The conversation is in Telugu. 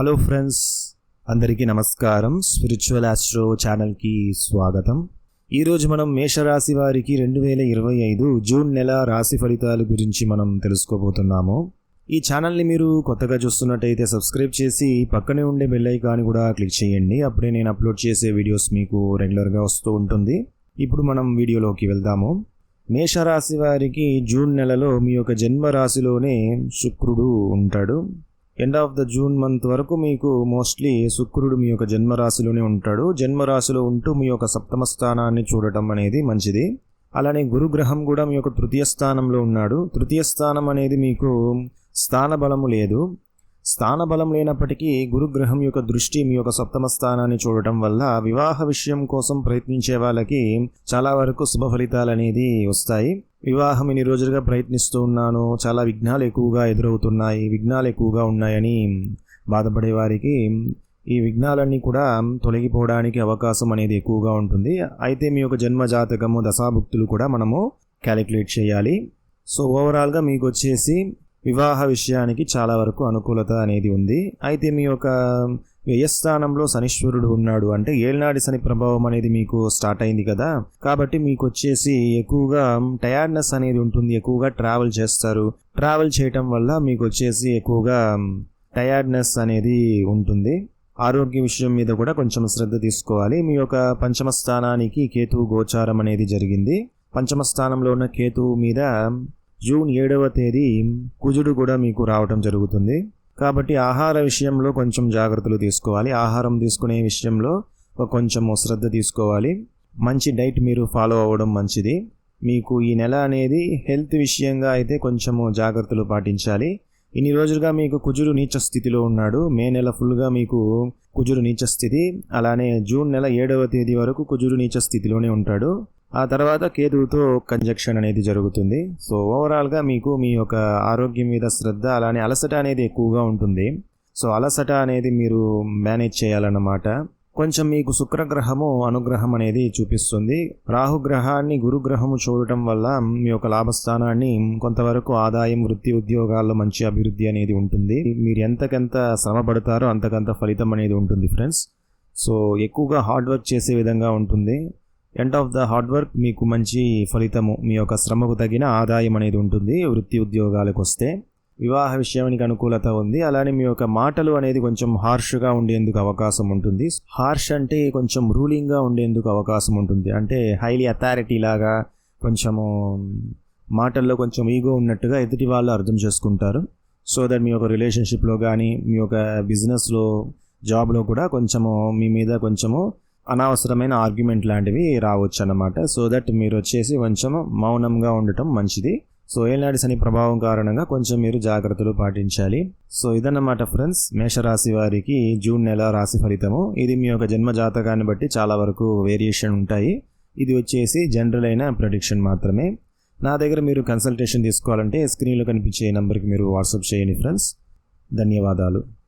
హలో ఫ్రెండ్స్ అందరికీ నమస్కారం. స్పిరిచువల్ ఆస్ట్రో ఛానల్కి స్వాగతం. ఈరోజు మనం మేషరాశి వారికి రెండు వేల ఇరవై ఐదు జూన్ నెల రాశి ఫలితాల గురించి మనం తెలుసుకోబోతున్నాము. ఈ ఛానల్ని మీరు కొత్తగా చూస్తున్నట్టయితే సబ్స్క్రైబ్ చేసి పక్కనే ఉండే బెల్ ఐకాన్ కూడా క్లిక్ చేయండి. అప్పుడే నేను అప్లోడ్ చేసే వీడియోస్ మీకు రెగ్యులర్గా వస్తూ ఉంటుంది. ఇప్పుడు మనం వీడియోలోకి వెళ్దాము. మేషరాశి వారికి జూన్ నెలలో మీ యొక్క జన్మ రాశిలోనే శుక్రుడు ఉంటాడు. End of the June month వరకు మీకు మోస్ట్లీ శుక్రుడు మీ యొక్క జన్మరాశిలోనే ఉంటాడు. జన్మరాశిలో ఉంటూ మీ యొక్క సప్తమ స్థానాన్ని చూడటం అనేది మంచిది. అలానే గురుగ్రహం కూడా మీ యొక్క తృతీయ స్థానంలో ఉన్నాడు. తృతీయ స్థానం అనేది మీకు స్థాన బలము లేదు. స్థానబలం లేనప్పటికీ గురుగ్రహం యొక్క దృష్టి మీ యొక్క సప్తమ స్థానాన్ని చూడటం వల్ల వివాహ విషయం కోసం ప్రయత్నించే వాళ్ళకి చాలా వరకు శుభ ఫలితాలు అనేది వస్తాయి. వివాహం ఇన్ని రోజులుగా ప్రయత్నిస్తూ ఉన్నాను. చాలా విఘ్నాలు ఎక్కువగా ఎదురవుతున్నాయి. విఘ్నాలు ఎక్కువగా ఉన్నాయని బాధపడే వారికి ఈ విఘ్నాలన్నీ కూడా తొలగిపోవడానికి అవకాశం అనేది ఎక్కువగా ఉంటుంది. అయితే మీ యొక్క జన్మ జాతకము దశాభుక్తులు కూడా మనము క్యాలిక్యులేట్ చేయాలి. సో ఓవరాల్గా మీకు వచ్చేసి వివాహ విషయానికి చాలా వరకు అనుకూలత అనేది ఉంది. అయితే మీ యొక్క వ్యయస్థానంలో శనీశ్వరుడు ఉన్నాడు అంటే ఏళ్నాడి శని ప్రభావం అనేది మీకు స్టార్ట్ అయింది కదా. కాబట్టి మీకు వచ్చేసి ఎక్కువగా టయర్డ్నెస్ అనేది ఉంటుంది. ఎక్కువగా ట్రావెల్ చేస్తారు. ట్రావెల్ చేయటం వల్ల మీకు వచ్చేసి ఎక్కువగా టయర్డ్నెస్ అనేది ఉంటుంది. ఆరోగ్య విషయం మీద కూడా కొంచెం శ్రద్ధ తీసుకోవాలి. మీ యొక్క పంచమ స్థానానికి కేతు గోచారం అనేది జరిగింది. పంచమ స్థానంలో ఉన్న కేతువు మీద జూన్ ఏడవ తేదీ కుజుడు కూడా మీకు రావటం జరుగుతుంది. కాబట్టి ఆహార విషయంలో కొంచెం జాగ్రత్తలు తీసుకోవాలి. ఆహారం తీసుకునే విషయంలో కొంచెం శ్రద్ధ తీసుకోవాలి. మంచి డైట్ మీరు ఫాలో అవ్వడం మంచిది. మీకు ఈ నెల అనేది హెల్త్ విషయంగా అయితే కొంచెము జాగ్రత్తలు పాటించాలి. ఇన్ని రోజులుగా మీకు కుజుడు నీచ స్థితిలో ఉన్నాడు. మే నెల ఫుల్గా మీకు కుజుడు నీచ స్థితి. అలానే జూన్ నెల ఏడవ తేదీ వరకు కుజుడు నీచ స్థితిలోనే ఉంటాడు. ఆ తర్వాత కేతువుతో కంజక్షన్ అనేది జరుగుతుంది. సో ఓవరాల్గా మీకు మీ యొక్క ఆరోగ్యం మీద శ్రద్ధ అలానే అలసట అనేది ఎక్కువగా ఉంటుంది. సో అలసట అనేది మీరు మేనేజ్ చేయాలన్నమాట. కొంచెం మీకు శుక్రగ్రహము అనుగ్రహం అనేది చూపిస్తుంది. రాహుగ్రహాన్ని గురుగ్రహము చూడటం వల్ల మీ యొక్క లాభస్థానాన్ని కొంతవరకు ఆదాయం వృత్తి ఉద్యోగాల్లో మంచి అభివృద్ధి అనేది ఉంటుంది. మీరు ఎంతకెంత శ్రమ పడతారో అంతకంత ఫలితం అనేది ఉంటుంది ఫ్రెండ్స్ సో ఎక్కువగా హార్డ్ వర్క్ చేసే విధంగా ఉంటుంది. End of the hard work మీకు మంచి ఫలితము మీ యొక్క శ్రమకు తగిన ఆదాయం అనేది ఉంటుంది వృత్తి ఉద్యోగాలకు వస్తే. వివాహ విషయానికి అనుకూలత ఉంది అలానే మీ యొక్క మాటలు అనేది కొంచెం హార్ష్గా ఉండేందుకు అవకాశం ఉంటుంది. హార్ష్ అంటే కొంచెం రూలింగ్గా ఉండేందుకు అవకాశం ఉంటుంది. అంటే హైలీ అథారిటీ లాగా కొంచెము మాటల్లో కొంచెం ఈగో ఉన్నట్టుగా ఎదుటి వాళ్ళు అర్థం చేసుకుంటారు. సో దట్ మీ యొక్క రిలేషన్షిప్లో కానీ మీ యొక్క బిజినెస్లో జాబ్లో కూడా కొంచెము మీ మీద కొంచెము అనవసరమైన ఆర్గ్యుమెంట్ లాంటివి రావచ్చు అన్నమాట సో దట్ మీరు వచ్చేసి కొంచెం మౌనంగా ఉండటం మంచిది. సో ఏనాటి శని ప్రభావం కారణంగా కొంచెం మీరు జాగ్రత్తలు పాటించాలి. సో ఇదన్నమాట ఫ్రెండ్స్ మేషరాశి వారికి జూన్ నెల రాశి ఫలితము. ఇది మీ యొక్క జన్మ జాతకాన్ని బట్టి చాలా వరకు వేరియేషన్ ఉంటాయి. ఇది వచ్చేసి జనరల్ అయిన ప్రొడిక్షన్ మాత్రమే. నా దగ్గర మీరు కన్సల్టేషన్ తీసుకోవాలంటే స్క్రీన్లో కనిపించే నెంబర్కి మీరు వాట్సాప్ చేయండి ఫ్రెండ్స్. ధన్యవాదాలు.